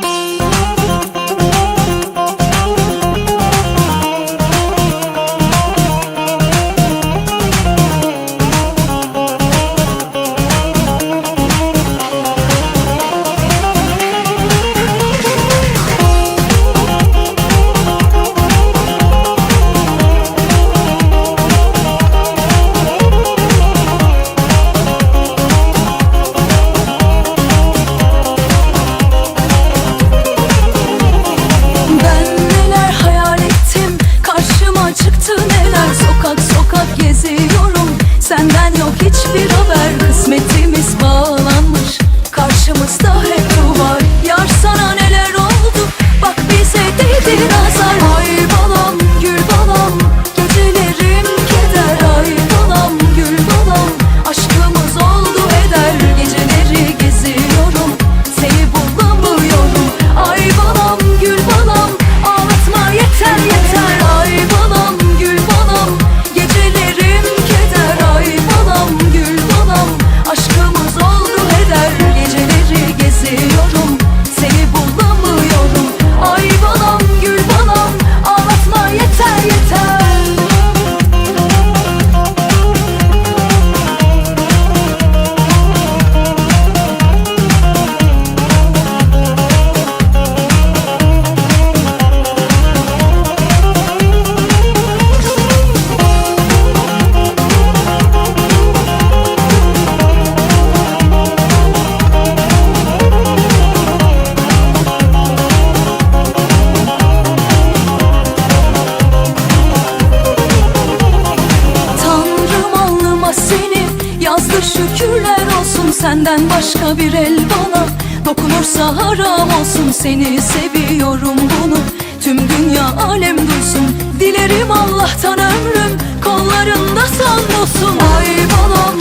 Bye. hiçbir şükürler olsun senden başka bir el bana. Dokunursa haram olsun seni seviyorum bunu. Tüm dünya alem duysun dilerim Allah'tan ömrüm. Kollarında san olsun ay balam